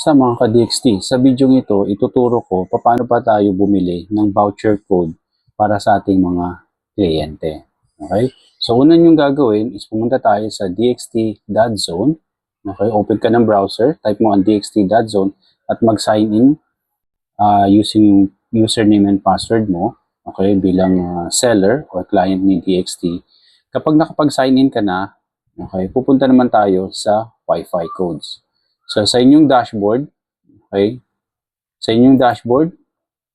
Sa mga ka-DXT, sa video ito, ituturo ko paano pa tayo bumili ng voucher code para sa ating mga kliyente. Okay? So, una yung gagawin is pumunta tayo sa dxt.zone. Okay? Open ka ng browser, type mo ang dxt.zone at mag-sign in uh, using yung username and password mo okay, bilang uh, seller or client ni DXT. Kapag nakapag-sign in ka na, okay, pupunta naman tayo sa Wi-Fi codes. So sa inyong dashboard, okay, sa inyong dashboard,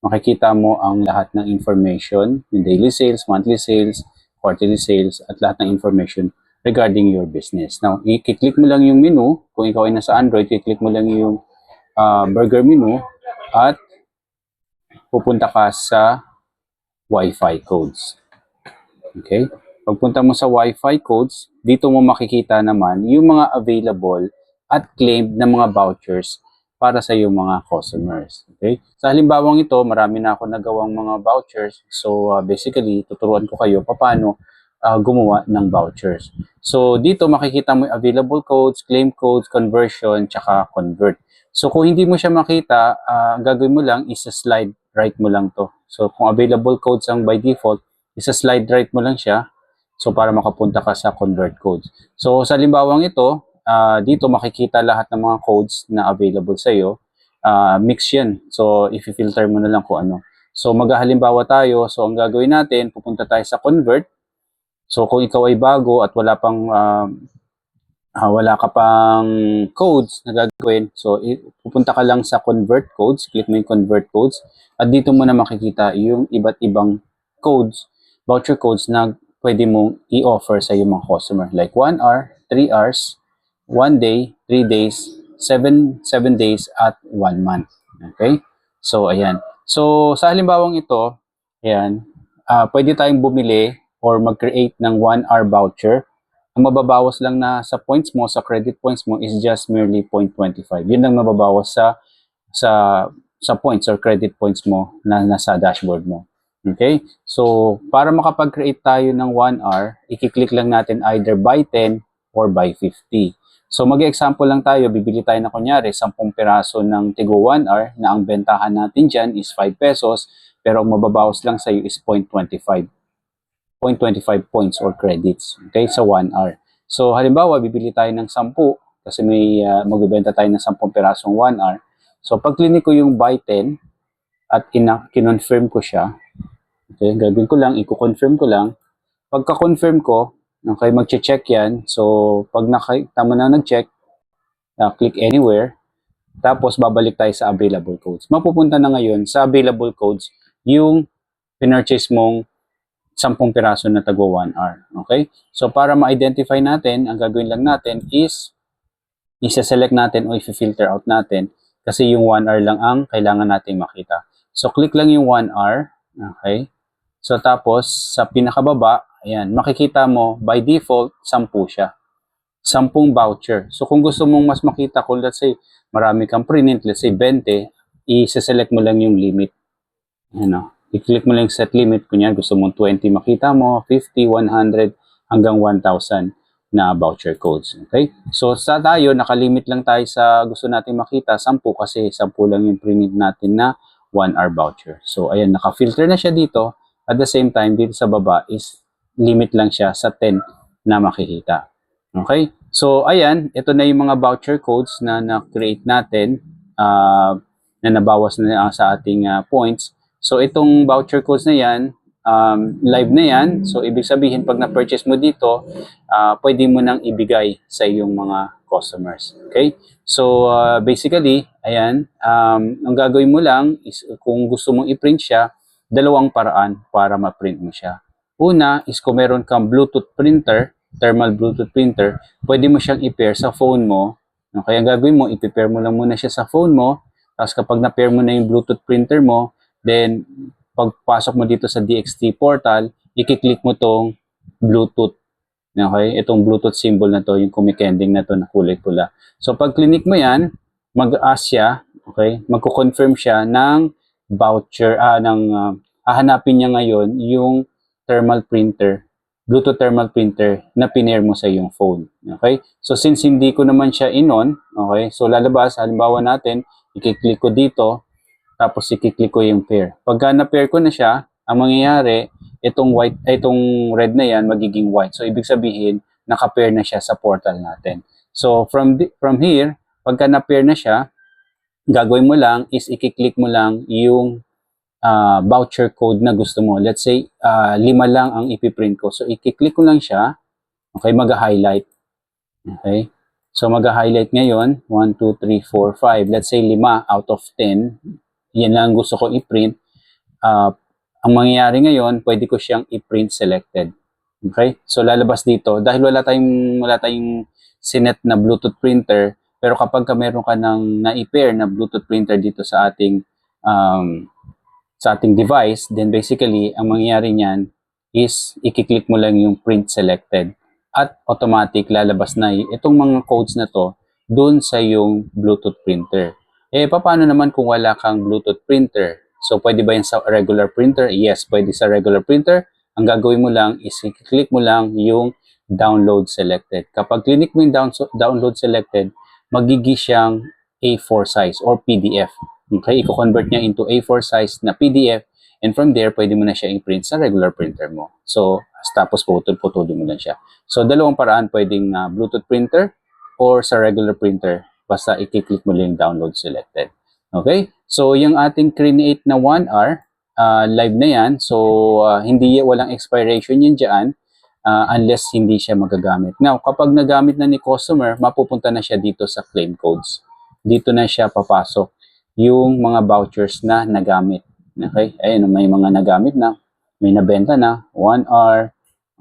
makikita mo ang lahat ng information, yung daily sales, monthly sales, quarterly sales, at lahat ng information regarding your business. Now, i-click mo lang yung menu, kung ikaw ay nasa Android, i-click mo lang yung uh, burger menu, at pupunta ka sa Wi-Fi codes. Okay? Pagpunta mo sa Wi-Fi codes, dito mo makikita naman yung mga available at claimed na mga vouchers para sa iyong mga customers. Okay? Sa halimbawang ito, marami na ako nagawang mga vouchers. So, uh, basically, tuturuan ko kayo paano uh, gumawa ng vouchers. So, dito makikita mo available codes, claim codes, conversion, tsaka convert. So, kung hindi mo siya makita, uh, ang gagawin mo lang is slide right mo lang to. So, kung available codes ang by default, is slide right mo lang siya. So, para makapunta ka sa convert codes. So, sa limbawang ito, uh, dito makikita lahat ng mga codes na available sa iyo. Uh, mix yan. So, if-filter mo na lang kung ano. So, maghahalimbawa tayo. So, ang gagawin natin, pupunta tayo sa convert. So, kung ikaw ay bago at wala pang uh, uh, wala ka pang codes na gagawin, so pupunta ka lang sa convert codes, click mo yung convert codes, at dito mo na makikita yung iba't ibang codes, voucher codes na pwede mong i-offer sa iyong mga customer. Like 1 hour, 3 hours, 1 day, 3 days, 7, 7 days, at 1 month. Okay? So, ayan. So, sa halimbawang ito, ayan, uh, pwede tayong bumili or mag-create ng 1 hour voucher ang mababawas lang na sa points mo, sa credit points mo is just merely 0.25. Yun lang mababawas sa sa sa points or credit points mo na nasa dashboard mo. Okay? So, para makapag-create tayo ng 1 hour, i-click lang natin either by 10 or by 50. So, mag-example lang tayo, bibili tayo na kunyari 10 piraso ng Tigo 1 hour na ang bentahan natin dyan is 5 pesos, pero ang mababawas lang sa'yo is 0.25. 0.25 points or credits okay, sa 1 hour. So, halimbawa, bibili tayo ng 10 kasi may uh, magbibenta tayo ng 10 pirasong 1 hour. So, pag clinic ko yung buy 10 at ina kinonfirm ko siya, okay, gagawin ko lang, i-confirm ko lang. Pagka-confirm ko, okay, magche-check yan. So, pag nakita mo na nag-check, uh, click anywhere, tapos babalik tayo sa available codes. Mapupunta na ngayon sa available codes yung pinurchase mong 10 piraso na tago 1 hour. Okay? So, para ma-identify natin, ang gagawin lang natin is isa-select natin o i-filter out natin kasi yung 1 hour lang ang kailangan natin makita. So, click lang yung 1 hour. Okay? So, tapos, sa pinakababa, ayan, makikita mo, by default, 10 siya. 10 voucher. So, kung gusto mong mas makita, kung let's say, marami kang print, let's say 20, i-select mo lang yung limit. Ano? i-click mo lang set limit. Kunya gusto mong 20 makita mo, 50, 100, hanggang 1,000 na voucher codes. Okay? So sa tayo, nakalimit lang tayo sa gusto natin makita, 10 kasi 10 lang yung print natin na 1 hour voucher. So ayan, naka-filter na siya dito. At the same time, dito sa baba is limit lang siya sa 10 na makikita. Okay? So ayan, ito na yung mga voucher codes na na-create natin uh, na nabawas na sa ating uh, points. So itong voucher codes na yan, um, live na yan. So ibig sabihin pag na-purchase mo dito, uh, pwede mo nang ibigay sa iyong mga customers. Okay? So uh, basically, ayan, um, ang gagawin mo lang is kung gusto mong i-print siya, dalawang paraan para ma-print mo siya. Una is kung meron kang Bluetooth printer, thermal Bluetooth printer, pwede mo siyang i-pair sa phone mo. Okay, ang gagawin mo, i-pair mo lang muna siya sa phone mo. Tapos kapag na-pair mo na yung Bluetooth printer mo, Then, pagpasok mo dito sa DXT portal, i-click mo tong Bluetooth. Okay? Itong Bluetooth symbol na to, yung kumikending na to na kulay pula. So, pag click mo yan, mag-ask siya, okay? Magko-confirm siya ng voucher, ah, ng, uh, hahanapin niya ngayon yung thermal printer Bluetooth thermal printer na pinair mo sa iyong phone. Okay? So since hindi ko naman siya in-on, okay? So lalabas, halimbawa natin, i-click ko dito, tapos i-click ko yung pair. Pagka na-pair ko na siya, ang mangyayari, itong white, ay, itong red na yan, magiging white. So ibig sabihin, naka-pair na siya sa portal natin. So from from here, pagka na-pair na siya, gagawin mo lang is i-click mo lang yung ah, voucher code na gusto mo. Let's say, ah, lima lang ang ipiprint ko. So, i-click ko lang siya. Okay, mag-highlight. Okay. So, mag-highlight ngayon. 1, 2, 3, 4, 5. Let's say, lima out of 10. Yan lang ang gusto ko i-print. Ah, ang mangyayari ngayon, pwede ko siyang i-print selected. Okay? So, lalabas dito. Dahil wala tayong, wala tayong sinet na Bluetooth printer, pero kapag ka meron ka ng na-pair na Bluetooth printer dito sa ating um, sa ating device, then basically, ang mangyayari niyan is i-click mo lang yung print selected at automatic lalabas na itong mga codes na to dun sa yung Bluetooth printer. Eh, paano naman kung wala kang Bluetooth printer? So, pwede ba yan sa regular printer? Yes, pwede sa regular printer. Ang gagawin mo lang is i-click mo lang yung download selected. Kapag click mo yung down, download selected, magigi siyang A4 size or PDF. Okay, i-convert niya into A4 size na PDF and from there, pwede mo na siya i-print sa regular printer mo. So, tapos putol-putulin mo lang siya. So, dalawang paraan pwedeng ah, Bluetooth printer or sa regular printer. Basta i-click mo lang download selected. Okay? So, yung ating create na 1 hour, ah, live na yan. So, ah, hindi walang expiration yan dyan ah, unless hindi siya magagamit. Now, kapag nagamit na ni customer, mapupunta na siya dito sa claim codes. Dito na siya papasok yung mga vouchers na nagamit. Okay? Ayun, may mga nagamit na, may nabenta na, 1 hour.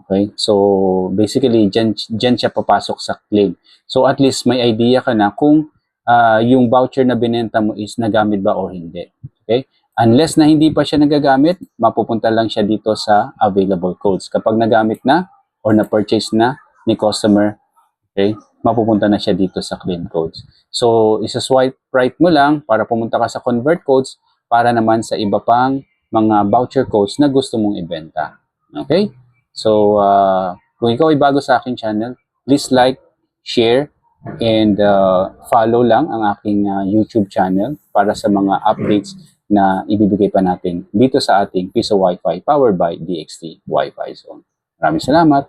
Okay? So, basically, dyan, dyan siya papasok sa claim. So, at least may idea ka na kung ah, yung voucher na binenta mo is nagamit ba o hindi. Okay? Unless na hindi pa siya nagagamit, mapupunta lang siya dito sa available codes. Kapag nagamit na or na-purchase na ni customer, okay, mapupunta na siya dito sa claim codes. So, isa-swipe right mo lang para pumunta ka sa convert codes para naman sa iba pang mga voucher codes na gusto mong ibenta. Okay? So, uh, kung ikaw ay bago sa aking channel, please like, share, and uh, follow lang ang aking uh, YouTube channel para sa mga updates na ibibigay pa natin dito sa ating Piso Wi-Fi powered by DXT Wi-Fi Zone. Maraming salamat.